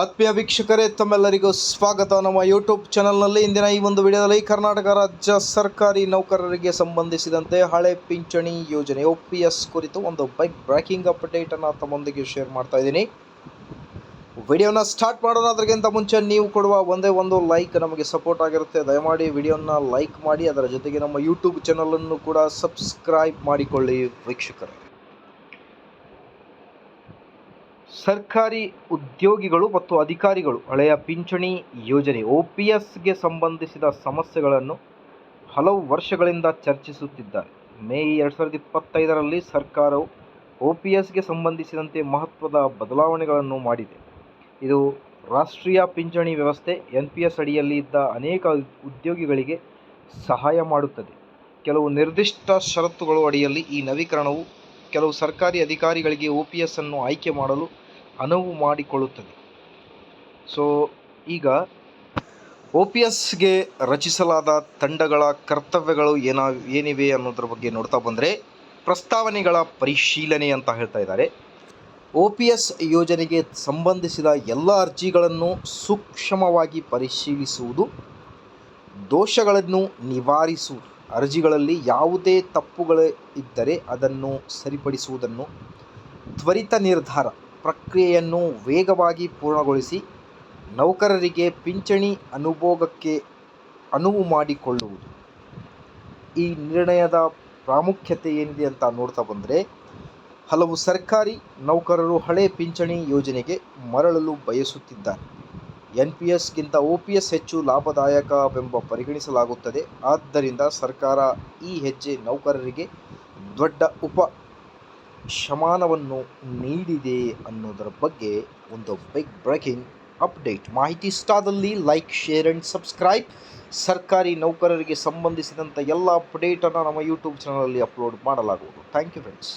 ಆತ್ಮೀಯ ವೀಕ್ಷಕರೇ, ತಮ್ಮೆಲ್ಲರಿಗೂ ಸ್ವಾಗತ. ನಮ್ಮ ಯೂಟ್ಯೂಬ್ ಚಾನಲ್ನಲ್ಲಿ ಇಂದಿನ ಈ ಒಂದು ವಿಡಿಯೋದಲ್ಲಿ ಕರ್ನಾಟಕ ರಾಜ್ಯ ಸರ್ಕಾರಿ ನೌಕರರಿಗೆ ಸಂಬಂಧಿಸಿದಂತೆ ಹಳೆ ಪಿಂಚಣಿ ಯೋಜನೆ ಒ ಪಿ ಎಸ್ ಕುರಿತು ಒಂದು ಬೈಕ್ ಬ್ರೇಕಿಂಗ್ ಅಪ್ಡೇಟನ್ನು ತಮ್ಮೊಂದಿಗೆ ಶೇರ್ ಮಾಡ್ತಾ ಇದ್ದೀನಿ. ವಿಡಿಯೋನ ಸ್ಟಾರ್ಟ್ ಮಾಡೋಣ ಅದಕ್ಕಿಂತ ಮುಂಚೆ ನೀವು ಕೊಡುವ ಒಂದೇ ಒಂದು ಲೈಕ್ ನಮಗೆ ಸಪೋರ್ಟ್ ಆಗಿರುತ್ತೆ. ದಯಮಾಡಿ ವಿಡಿಯೋನ ಲೈಕ್ ಮಾಡಿ, ಅದರ ಜೊತೆಗೆ ನಮ್ಮ ಯೂಟ್ಯೂಬ್ ಚಾನಲನ್ನು ಕೂಡ ಸಬ್ಸ್ಕ್ರೈಬ್ ಮಾಡಿಕೊಳ್ಳಿ ವೀಕ್ಷಕರೇ. ಸರ್ಕಾರಿ ಉದ್ಯೋಗಿಗಳು ಮತ್ತು ಅಧಿಕಾರಿಗಳು, ಹಳೆಯ ಪಿಂಚಣಿ ಯೋಜನೆ ಒ ಪಿ ಎಸ್ಗೆ ಸಂಬಂಧಿಸಿದ ಸಮಸ್ಯೆಗಳನ್ನು ಹಲವು ವರ್ಷಗಳಿಂದ ಚರ್ಚಿಸುತ್ತಿದ್ದಾರೆ. ಮೇ ಎರಡು ಸಾವಿರದ ಇಪ್ಪತ್ತೈದರಲ್ಲಿ ಸರ್ಕಾರವು ಒ ಪಿ ಎಸ್ಗೆ ಸಂಬಂಧಿಸಿದಂತೆ ಮಹತ್ವದ ಬದಲಾವಣೆಗಳನ್ನು ಮಾಡಿದೆ. ಇದು ರಾಷ್ಟ್ರೀಯ ಪಿಂಚಣಿ ವ್ಯವಸ್ಥೆ ಎನ್ ಪಿ ಎಸ್ ಅಡಿಯಲ್ಲಿ ಇದ್ದ ಅನೇಕ ಉದ್ಯೋಗಿಗಳಿಗೆ ಸಹಾಯ ಮಾಡುತ್ತದೆ. ಕೆಲವು ನಿರ್ದಿಷ್ಟ ಷರತ್ತುಗಳು ಅಡಿಯಲ್ಲಿ ಈ ನವೀಕರಣವು ಕೆಲವು ಸರ್ಕಾರಿ ಅಧಿಕಾರಿಗಳಿಗೆ ಒ ಪಿ ಎಸ್ ಅನ್ನು ಆಯ್ಕೆ ಮಾಡಲು ಅನುವು ಮಾಡಿಕೊಳ್ಳುತ್ತದೆ. ಸೊ, ಈಗ ಒ ಪಿ ಎಸ್ಗೆ ರಚಿಸಲಾದ ತಂಡಗಳ ಕರ್ತವ್ಯಗಳು ಏನ ಏನಿವೆ ಅನ್ನೋದ್ರ ಬಗ್ಗೆ ನೋಡ್ತಾ ಬಂದರೆ ಪ್ರಸ್ತಾವನೆಗಳ ಪರಿಶೀಲನೆ ಅಂತ ಹೇಳ್ತಾ ಇದ್ದಾರೆ. ಒ ಪಿ ಎಸ್ ಯೋಜನೆಗೆ ಸಂಬಂಧಿಸಿದ ಎಲ್ಲ ಅರ್ಜಿಗಳನ್ನು ಸೂಕ್ಷ್ಮವಾಗಿ ಪರಿಶೀಲಿಸುವುದು, ದೋಷಗಳನ್ನು ನಿವಾರಿಸುವುದು, ಅರ್ಜಿಗಳಲ್ಲಿ ಯಾವುದೇ ತಪ್ಪುಗಳು ಇದ್ದರೆ ಅದನ್ನು ಸರಿಪಡಿಸುವುದನ್ನು, ತ್ವರಿತ ನಿರ್ಧಾರ ಪ್ರಕ್ರಿಯೆಯನ್ನು ವೇಗವಾಗಿ ಪೂರ್ಣಗೊಳಿಸಿ ನೌಕರರಿಗೆ ಪಿಂಚಣಿ ಅನುಭೋಗಕ್ಕೆ ಅನುವು ಮಾಡಿಕೊಳ್ಳುವುದು. ಈ ನಿರ್ಣಯದ ಪ್ರಾಮುಖ್ಯತೆ ಏನಿದೆ ಅಂತ ನೋಡ್ತಾ ಬಂದರೆ ಹಲವು ಸರ್ಕಾರಿ ನೌಕರರು ಹಳೆ ಪಿಂಚಣಿ ಯೋಜನೆಗೆ ಮರಳಲು ಬಯಸುತ್ತಿದ್ದಾರೆ. ಎನ್ ಪಿ ಎಸ್ಗಿಂತ ಒ ಪಿ ಎಸ್ ಹೆಚ್ಚು ಲಾಭದಾಯಕವೆಂಬ ಪರಿಗಣಿಸಲಾಗುತ್ತದೆ. ಆದ್ದರಿಂದ ಸರ್ಕಾರ ಈ ಹೆಜ್ಜೆ ನೌಕರರಿಗೆ ದೊಡ್ಡ ಉಪ ಶಮಾನವನ್ನು ನೀಡಿದೆ ಅನ್ನೋದರ ಬಗ್ಗೆ ಒಂದು ಬಿಗ್ ಬ್ರೇಕಿಂಗ್ ಅಪ್ಡೇಟ್ ಮಾಹಿತಿ ಇಷ್ಟಾದಲ್ಲಿ ಲೈಕ್ ಶೇರ್ ಆ್ಯಂಡ್ ಸಬ್ಸ್ಕ್ರೈಬ್ ಸರ್ಕಾರಿ ನೌಕರರಿಗೆ ಸಂಬಂಧಿಸಿದಂಥ ಎಲ್ಲ ಅಪ್ಡೇಟನ್ನು ನಮ್ಮ ಯೂಟ್ಯೂಬ್ ಚಾನಲಲ್ಲಿ ಅಪ್ಲೋಡ್ ಮಾಡಲಾಗುವುದು. Thank you friends